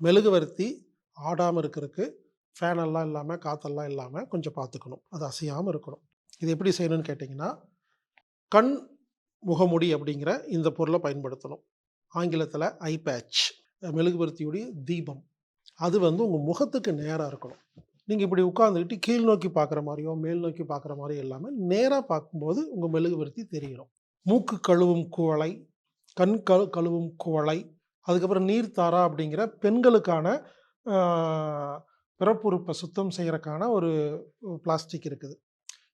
மெழுகுவர்த்தி ஆடாமல் இருக்கிறதுக்கு ஃபேனெல்லாம் இல்லாமல் காற்றெல்லாம் இல்லாமல் கொஞ்சம் பார்த்துக்கணும் அது அசையாமல் இருக்கணும். இது எப்படி செய்யணும்னு கேட்டிங்கன்னா கண் முகமுடி அப்படிங்கிற இந்த பொருளை பயன்படுத்தணும். ஆங்கிலத்தில் ஐ பேட்ச் மெழுகுவர்த்தியுடைய தீபம். அது வந்து உங்கள் முகத்துக்கு நேராக இருக்கணும். நீங்கள் இப்படி உட்காந்துக்கிட்டு கீழ் நோக்கி பார்க்குற மாதிரியோ மேல் நோக்கி பார்க்குற மாதிரியோ இல்லாமல் நேராக பார்க்கும்போது உங்கள் மெழுகுபருத்தி தெரியணும் மூக்கு கழுவும் குவளை கண் கழு கழுவும் குவளை அதுக்கப்புறம் நீர்த்தாரா அப்படிங்கிற பெண்களுக்கான பிறப்புறுப்பை சுத்தம் செய்கிறக்கான ஒரு பிளாஸ்டிக் இருக்குது.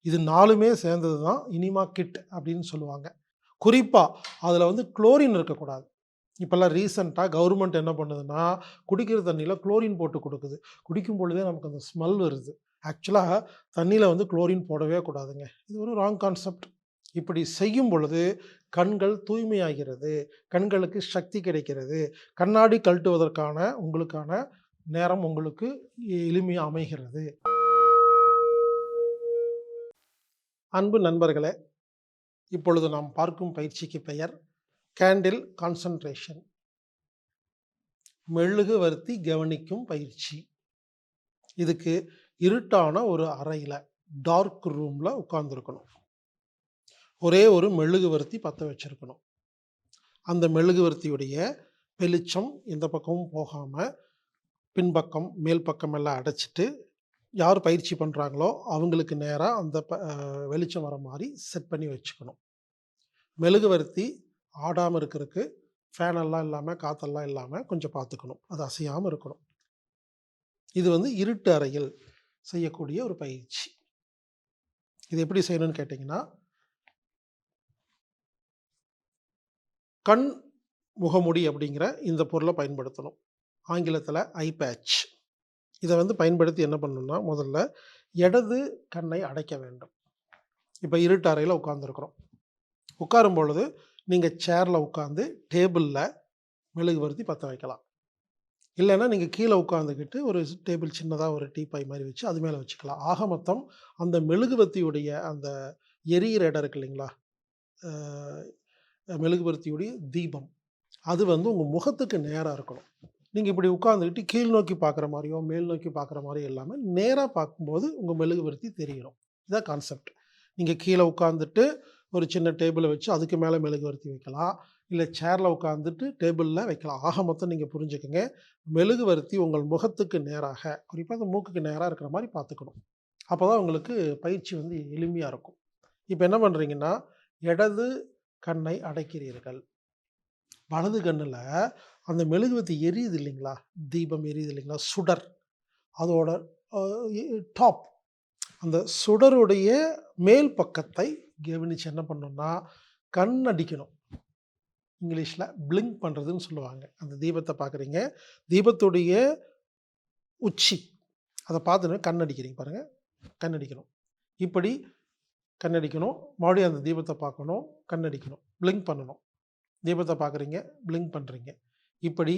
இது நாலுமே சேர்ந்தது தான் இனிமா கிட் அப்படின்னு சொல்லுவாங்க. குறிப்பாக அதில் வந்து குளோரின் இருக்கக்கூடாது. இப்போல்லாம் ரீசண்டாக கவர்மெண்ட் என்ன பண்ணுதுன்னா குடிக்கிற தண்ணியில் குளோரின் போட்டு கொடுக்குது. குடிக்கும் பொழுதே நமக்கு அந்த ஸ்மெல் வருது. ஆக்சுவலாக தண்ணியில் வந்து குளோரின் போடவே கூடாதுங்க. இது ஒரு ராங் கான்செப்ட். இப்படி செய்யும் பொழுது கண்கள் தூய்மையாகிறது கண்களுக்கு சக்தி கிடைக்கிறது. கண்ணாடி கழட்டுவதற்கான உங்களுக்கான நேரம் உங்களுக்கு எளிமையாக அமைகிறது. அன்பு நண்பர்களே இப்பொழுது நாம் பார்க்கும் பயிற்சிக்கு பெயர் கேண்டில் கான்சன்ட்ரேஷன். மெழுகுவர்த்தி கவனிக்கும் பயிற்சி. இதுக்கு இருட்டான ஒரு அறையில் டார்க் ரூமில் உட்கார்ந்துருக்கணும். ஒரே ஒரு மெழுகுவர்த்தி பற்ற வச்சுருக்கணும். அந்த மெழுகுவர்த்தியுடைய வெளிச்சம் எந்த பக்கமும் போகாமல் பின்பக்கம் மேல் பக்கம் எல்லாம் அடைச்சிட்டு யார் பயிற்சி பண்ணுறாங்களோ அவங்களுக்கு நேராக அந்த ப வெளிச்சம் வர மாதிரி செட் பண்ணி வச்சுக்கணும். மெழுகுவர்த்தி ஆடாமல் இருக்கிறதுக்கு ஃபேனெல்லாம் இல்லாமல் காற்றெல்லாம் இல்லாமல் கொஞ்சம் பார்த்துக்கணும் அது அசையாமல் இருக்கணும். இது வந்து இருட்டு அறையில் செய்யக்கூடிய ஒரு பயிற்சி. இது எப்படி செய்யணும்னு கேட்டிங்கன்னா கண் முகமுடி அப்படிங்கிற இந்த பொருளை பயன்படுத்தணும். ஆங்கிலத்தில் ஐ பேட்ச். இதை வந்து பயன்படுத்தி என்ன பண்ணணும்னா முதல்ல இடது கண்ணை அடைக்க வேண்டும். இப்போ இருட்டு அறையில் உட்காந்துருக்குறோம் உட்காரும் பொழுது நீங்கள் சேரில் உட்காந்து டேபிளில் மெழுகுவர்த்தி பற்ற வைக்கலாம். இல்லைன்னா நீங்கள் கீழே உட்காந்துக்கிட்டு ஒரு டேபிள் சின்னதாக ஒரு டீப்பாய் மாதிரி வச்சு அது மேலே வச்சுக்கலாம். ஆக மொத்தம் அந்த மெழுகுவர்த்தியுடைய அந்த எரியிற இடம் இருக்கு இல்லைங்களா? மெழுகுபருத்தியுடைய தீபம். அது வந்து உங்கள் முகத்துக்கு நேராக இருக்கணும். நீங்கள் இப்படி உட்காந்துக்கிட்டு கீழ் நோக்கி பார்க்குற மாதிரியோ மேல் நோக்கி பார்க்குற மாதிரியோ இல்லாமல் நேராக பார்க்கும்போது உங்கள் மெழுகுபருத்தி தெரியணும் இதான் கான்செப்ட் நீங்கள் கீழே உட்காந்துட்டு ஒரு சின்ன டேபிளை வச்சு அதுக்கு மேலே மெழுகுவர்த்தி வைக்கலாம். இல்லை சேரில் உட்காந்துட்டு டேபிளில் வைக்கலாம். ஆக மொத்தம் நீங்கள் புரிஞ்சுக்கங்க. மெழுகுவர்த்தி உங்கள் முகத்துக்கு நேராக குறிப்பாக அந்த மூக்குக்கு நேராக இருக்கிற மாதிரி பார்த்துக்கணும். அப்போ தான் உங்களுக்கு பயிற்சி வந்து எளிமையாக இருக்கும். இப்போ என்ன பண்ணுறீங்கன்னா இடது கண்ணை அடைக்கிறீர்கள். வலது கண்ணில் அந்த மெழுகுவத்தி எரியுது இல்லைங்களா? தீபம் எரியுது இல்லைங்களா? சுடர். அதோட டாப். அந்த சுடருடைய மேல் பக்கத்தை கவனிச்சு என்ன பண்ணணும்னா கண் அடிக்கணும். இங்கிலீஷில் பிளிங்க் பண்ணுறதுன்னு சொல்லுவாங்க. அந்த தீபத்தை பார்க்குறீங்க. தீபத்துடைய உச்சி. அதை பார்த்துட்டு கண் அடிக்கிறீங்க பாருங்கள் கண் அடிக்கணும். இப்படி கண் அடிக்கணும் மறுபடியும் அந்த தீபத்தை பார்க்கணும். கண் அடிக்கணும் பிளிங்க் பண்ணணும். தீபத்தை பார்க்குறீங்க பிளிங்க் பண்ணுறீங்க. இப்படி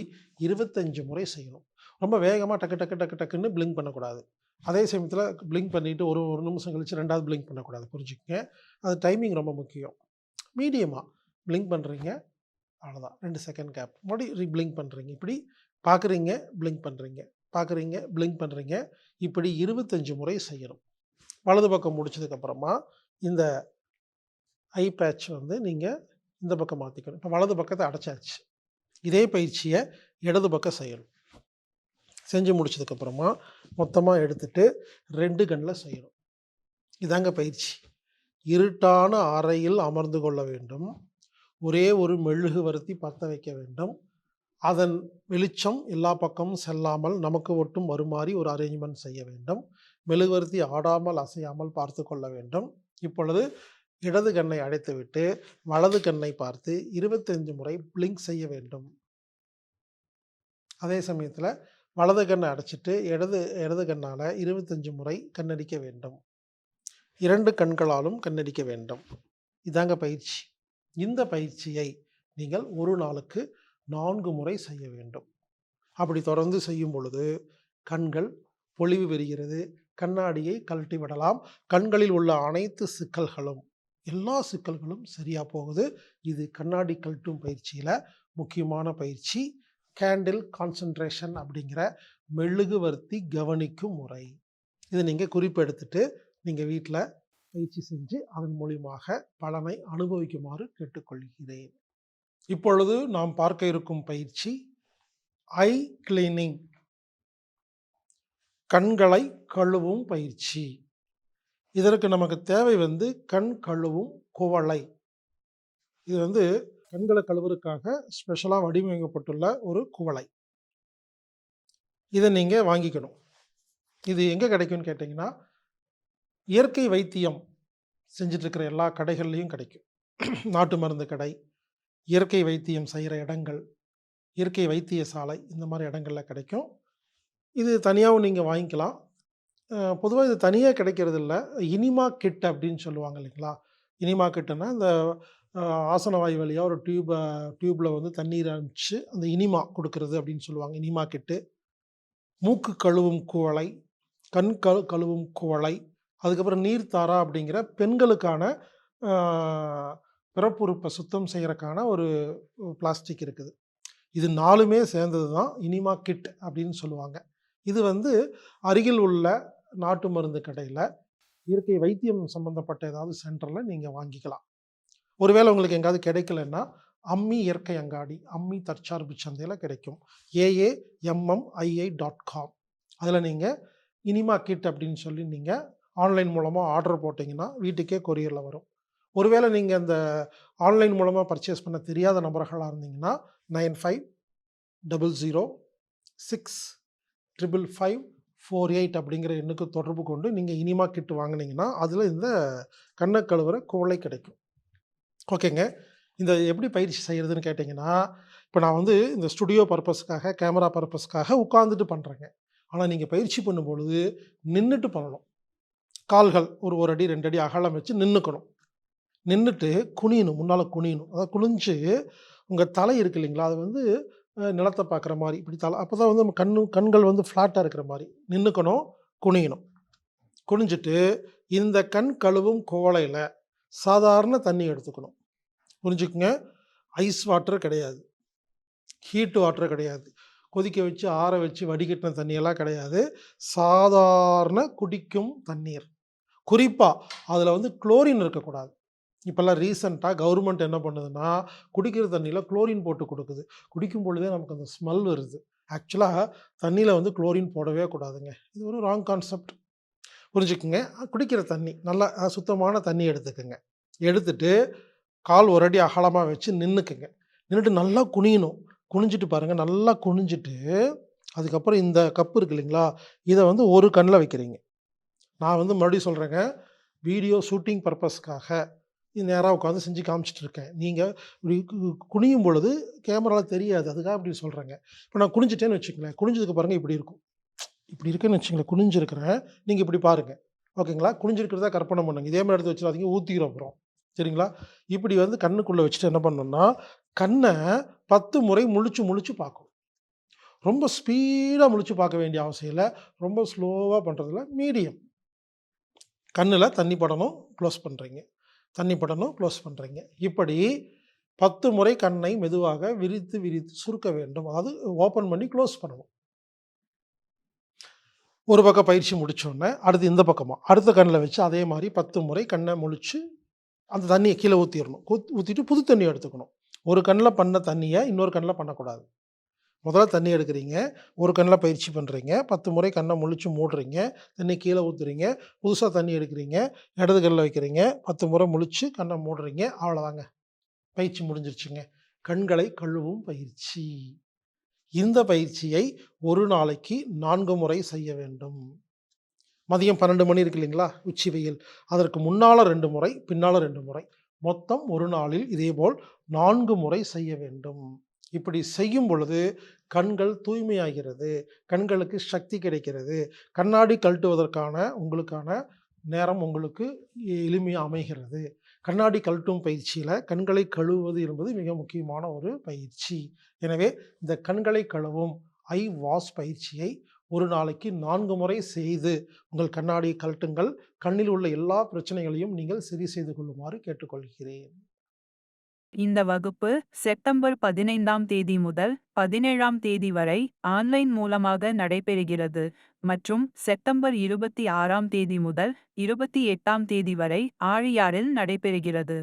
இருபத்தஞ்சு முறை செய்யணும். ரொம்ப வேகமாக டக்கு டக்கு டக்கு டக்குன்னு பிளிங்க் பண்ணக்கூடாது. அதே சமயத்தில் பிளிங்க் பண்ணிவிட்டு ஒரு ஒரு நிமிஷம் கழிச்சு ரெண்டாவது பிளிங்க் பண்ணக்கூடாது. புரிஞ்சுக்கங்க? அது டைமிங் ரொம்ப முக்கியம். மீடியமாக பிளிங்க் பண்ணுறீங்க அவ்வளோதான் ரெண்டு செகண்ட் கேப் மறுபடியும் ரீ பிளிங்க் பண்ணுறீங்க. இப்படி பார்க்குறீங்க பிளிங்க் பண்ணுறீங்க. பார்க்குறீங்க பிளிங்க் பண்ணுறீங்க. இப்படி இருபத்தஞ்சு முறை செய்யணும். வலது பக்கம் முடிச்சதுக்கப்புறமா இந்த ஐ பேட்ச் வந்து நீங்கள் இந்த பக்கம் மாற்றிக்கணும் இப்போ வலது பக்கத்தை அடைச்சாச்சு. இதே பயிற்சியை இடது பக்கம் செய்யணும். செஞ்சு முடிச்சதுக்கப்புறமா மொத்தமாக எடுத்துட்டு ரெண்டு கண்ணில் செய்யணும். இதாங்க பயிற்சி. இருட்டான அறையில் அமர்ந்து கொள்ள வேண்டும். ஒரே ஒரு மெழுகுவர்த்தி பற்ற வைக்க வேண்டும். அதன் வெளிச்சம் எல்லா பக்கமும் செல்லாமல் நமக்கு ஒட்டும் வருமாறி ஒரு அரேஞ்ச்மெண்ட் செய்ய வேண்டும். மெழுகுவர்த்தி ஆடாமல் அசையாமல் பார்த்து கொள்ள வேண்டும். இப்பொழுது இடது கண்ணை அடைத்துவிட்டு வலது கண்ணை பார்த்து இருபத்தஞ்சு முறை பிளிங்க் செய்ய வேண்டும். அதே சமயத்தில் வலது கண்ணை அடைச்சிட்டு இடது இடது கண்ணால் இருபத்தஞ்சு முறை கண்ணடிக்க வேண்டும். இரண்டு கண்களாலும் கண்ணடிக்க வேண்டும். இதாங்க பயிற்சி. இந்த பயிற்சியை நீங்கள் ஒரு நாளுக்கு நான்கு முறை செய்ய வேண்டும். அப்படி தொடர்ந்து செய்யும் பொழுது கண்கள் பொலிவு பெறுகிறது கண்ணாடியை கழட்டி விடலாம். கண்களில் உள்ள அனைத்து சிக்கல்களும் எல்லா சிக்கல்களும் சரியாக போகுது. இது கண்ணாடி கழட்டும் பயிற்சியில் முக்கியமான பயிற்சி. கேண்டில் கான்சன்ட்ரேஷன் அப்படிங்கிற மெழுகுவர்த்தி கவனிக்கும் முறை. இதை நீங்கள் குறிப்பெடுத்துட்டு நீங்கள் வீட்டில் பயிற்சி செஞ்சு அதன் மூலியமாக பலனை அனுபவிக்குமாறு கேட்டுக்கொள்கிறேன். இப்பொழுது நாம் பார்க்க இருக்கும் பயிற்சி ஐ கிளீனிங் கண்களை கழுவும் பயிற்சி. இதற்கு நமக்கு தேவை வந்து கண் கழுவும் குவளை. இது வந்து கண்களை கழுவுறதுக்காக ஸ்பெஷலாக வடிவமைக்கப்பட்டுள்ள ஒரு குவளை. இதை நீங்கள் வாங்கிக்கணும். இது எங்கே கிடைக்கும்னு கேட்டிங்கன்னா இயற்கை வைத்தியம் செஞ்சிட்ருக்கிற எல்லா கடைகள்லையும் கிடைக்கும். நாட்டு மருந்து கடை இயற்கை வைத்தியம் செய்கிற இடங்கள் இயற்கை வைத்திய சாலை இந்த மாதிரி இடங்களில் கிடைக்கும். இது தனியாகவும் நீங்கள் வாங்கிக்கலாம். பொதுவாக இது தனியாக கிடைக்கிறது இல்லை இனிமா கிட் அப்படின்னு சொல்லுவாங்க இல்லைங்களா? இனிமா கிட்டுன்னா இந்த ஆசன வாயு வழியாக ஒரு டியூபை டியூப்பில் வந்து தண்ணீர் அனுப்பிச்சு அந்த இனிமா கொடுக்கறது அப்படின்னு சொல்லுவாங்க. இனிமா கிட்டு. மூக்கு கழுவும் குவளை கண் கழு கழுவும் குவளை அதுக்கப்புறம் நீர் தாரா அப்படிங்கிற பெண்களுக்கான பிறப்புறுப்பை சுத்தம் செய்கிறக்கான ஒரு பிளாஸ்டிக் இருக்குது. இது நாலுமே சேர்ந்தது தான் இனிமா கிட் அப்படின்னு சொல்லுவாங்க. இது வந்து அருகில் உள்ள நாட்டு மருந்து கடையில் இயற்கை வைத்தியம் சம்மந்தப்பட்ட ஏதாவது சென்டரில் நீங்கள் வாங்கிக்கலாம். ஒருவேளை உங்களுக்கு எங்காவது கிடைக்கலன்னா அம்மி இயற்கை அங்காடி அம்மி தற்சார்பு சந்தையில் கிடைக்கும். ஏஏ எம்எம்ஐஐ டாட் காம் அதில் நீங்கள் இனிமா கிட் அப்படின்னு சொல்லி நீங்கள் ஆன்லைன் மூலமாக ஆர்டர் போட்டிங்கன்னா வீட்டுக்கே கொரியரில் வரும். ஒருவேளை நீங்கள் அந்த ஆன்லைன் மூலமாக பர்ச்சேஸ் பண்ண தெரியாத நபர்களாக இருந்தீங்கன்னா nine five double zero six triple five four eight அப்படிங்கிற எண்ணுக்கு தொடர்பு கொண்டு நீங்கள் இனிமா கிட் வாங்குனீங்கன்னா அதில் இந்த கண்ணை கழுவுற குவளை கிடைக்கும். ஓகேங்க. இந்த எப்படி பயிற்சி செய்கிறதுன்னு கேட்டிங்கன்னா இப்போ நான் வந்து இந்த ஸ்டுடியோ பர்பஸ்க்காக கேமரா பர்பஸ்க்காக உட்காந்துட்டு பண்ணுறேங்க ஆனால் நீங்கள் பயிற்சி பண்ணும் பொழுது நின்றுட்டு பண்ணணும். கால்கள் ஒரு ஒரு அடி ரெண்டு அடி அகலம் வச்சு நின்றுக்கணும் நின்றுட்டு குனியணும் முன்னால் குனியணும். அதை குனிஞ்சு உங்கள் தலை இருக்கு இல்லைங்களா அது வந்து நிலத்தை பார்க்குற மாதிரி இப்படி தலை அப்போ தான் வந்து நம்ம கண்ணு கண்கள் வந்து ஃப்ளாட்டாக இருக்கிற மாதிரி நின்றுக்கணும் குனியணும். குனிஞ்சிட்டு இந்த கண் கழுவும் கோலையில் சாதாரண தண்ணி எடுத்துக்கணும். புரிஞ்சுக்குங்க? ஐஸ் வாட்டர் கிடையாது. ஹீட் வாட்டர் கிடையாது. கொதிக்க வச்சு ஆற வச்சு வடிகட்டின தண்ணியெல்லாம் கிடையாது. சாதாரண குடிக்கும் தண்ணீர். குறிப்பாக அதில் வந்து குளோரின் இருக்கக்கூடாது. இப்போல்லாம் ரீசெண்டாக கவர்மெண்ட் என்ன பண்ணுதுன்னா குடிக்கிற தண்ணியில் குளோரின் போட்டு கொடுக்குது. குடிக்கும் பொழுதே நமக்கு அந்த ஸ்மெல் வருது. ஆக்சுவலாக தண்ணியில் வந்து குளோரின் போடவே கூடாதுங்க. இது ஒரு ராங் கான்செப்ட். புரிஞ்சுக்குங்க? குடிக்கிற தண்ணி நல்லா சுத்தமான தண்ணி எடுத்துக்கோங்க. எடுத்துட்டு கால் ஒரு அடி அகலமாக வச்சு நின்றுக்குங்க நின்றுட்டு நல்லா குனியணும். குனிஞ்சிட்டு பாருங்கள் நல்லா குனிஞ்சிட்டு அதுக்கப்புறம் இந்த கப்பு இருக்கு இல்லைங்களா இதை வந்து ஒரு கண்ணில் வைக்கிறீங்க. நான் வந்து மறுபடியும் சொல்கிறேங்க வீடியோ ஷூட்டிங் பர்பஸ்க்காக நேராக உட்காந்து செஞ்சு காமிச்சிட்டு இருக்கேன். நீங்கள் இப்படி கு- குனியும் பொழுது கேமராவில் தெரியாது. அதுக்காக இப்படி சொல்கிறேங்க இப்போ நான் குனிஞ்சிட்டேன்னு வச்சுக்கங்களேன். குனிஞ்சதுக்கு பாருங்கள் இப்படி இருக்கும். இப்படி இருக்குன்னு வச்சுங்களேன் குனிஞ்சிருக்கிறேன். நீங்கள் இப்படி பாருங்கள் ஓகேங்களா? குனிஞ்சிருக்கிறதா கற்பனை பண்ணுங்க. இதே மாதிரி எடுத்து வச்சிடாதீங்க. ஊற்றிக்கிறோம் அப்புறம். சரிங்களா? இப்படி வந்து கண்ணுக்குள்ளே வச்சுட்டு என்ன பண்ணணும்னா கண்ணை பத்து முறை முழிச்சு முழிச்சு பார்க்கும் ரொம்ப ஸ்பீடாக முழிச்சு பார்க்க வேண்டிய அவசியம் இல்லை. ரொம்ப ஸ்லோவாக பண்ணுறதுல மீடியம். கண்ணில் தண்ணி படணும். க்ளோஸ் பண்ணுறீங்க தண்ணி படணும் க்ளோஸ் பண்ணுறீங்க இப்படி பத்து முறை கண்ணை மெதுவாக விரித்து விரித்து சுருக்க வேண்டும். அதாவது ஓப்பன் பண்ணி க்ளோஸ் பண்ணணும். ஒரு பக்கம் பயிற்சி முடித்தோடனே அடுத்து இந்த பக்கமாக அடுத்த கண்ணில் வச்சு அதே மாதிரி பத்து முறை கண்ணை முழிச்சு அந்த தண்ணியை கீழே ஊற்றிடணும் ஊற்றிட்டு புது தண்ணி எடுத்துக்கணும். ஒரு கண்ணில் பண்ண தண்ணியை இன்னொரு கண்ணில் பண்ணக்கூடாது. முதல்ல தண்ணி எடுக்கிறீங்க. ஒரு கண்ணில் பயிற்சி பண்ணுறீங்க பத்து முறை கண்ணை முழிச்சு மூடுறீங்க. தண்ணி கீழே ஊற்றுறீங்க புதுசாக தண்ணி எடுக்கிறீங்க. இடது கல்லில் வைக்கிறீங்க. பத்து முறை முழிச்சு கண்ணை மூடுறீங்க. அவ்வளோதாங்க பயிற்சி முடிஞ்சிருச்சுங்க. கண்களை கழுவும் பயிற்சி. இந்த பயிற்சியை ஒரு நாளைக்கு நான்கு முறை செய்ய வேண்டும். மதியம் பன்னெண்டு மணி இருக்கு இல்லைங்களா? உச்சி வெயில். அதற்கு முன்னால் ரெண்டு முறை பின்னால் ரெண்டு முறை. மொத்தம் ஒரு நாளில் இதேபோல் நான்கு முறை செய்ய வேண்டும். இப்படி செய்யும் பொழுது கண்கள் தூய்மையாகிறது கண்களுக்கு சக்தி கிடைக்கிறது. கண்ணாடி கழட்டுவதற்கான உங்களுக்கான நேரம் உங்களுக்கு எளிமையாக அமைகிறது. கண்ணாடி கழட்டும் பயிற்சியில் கண்களை கழுவுவது என்பது மிக முக்கியமான ஒரு பயிற்சி. எனவே இந்த கண்களை கழுவும் ஐ வாஷ் பயிற்சியை ஒரு நாளைக்கு நான்கு முறை செய்து உங்கள் கண்ணாடியை கழட்டுங்கள். கண்ணில் உள்ள எல்லா பிரச்சனைகளையும் நீங்கள் சரி செய்து கொள்ளுமாறு கேட்டுக்கொள்கிறேன். இந்த வகுப்பு செப்டம்பர் பதினைந்தாம் தேதி முதல் பதினேழாம் தேதி வரை ஆன்லைன் மூலமாக நடைபெறுகிறது மற்றும் செப்டம்பர் இருபத்தி ஆறாம் தேதி முதல் இருபத்தி எட்டாம் தேதி வரை ஆழியாறில் நடைபெறுகிறது.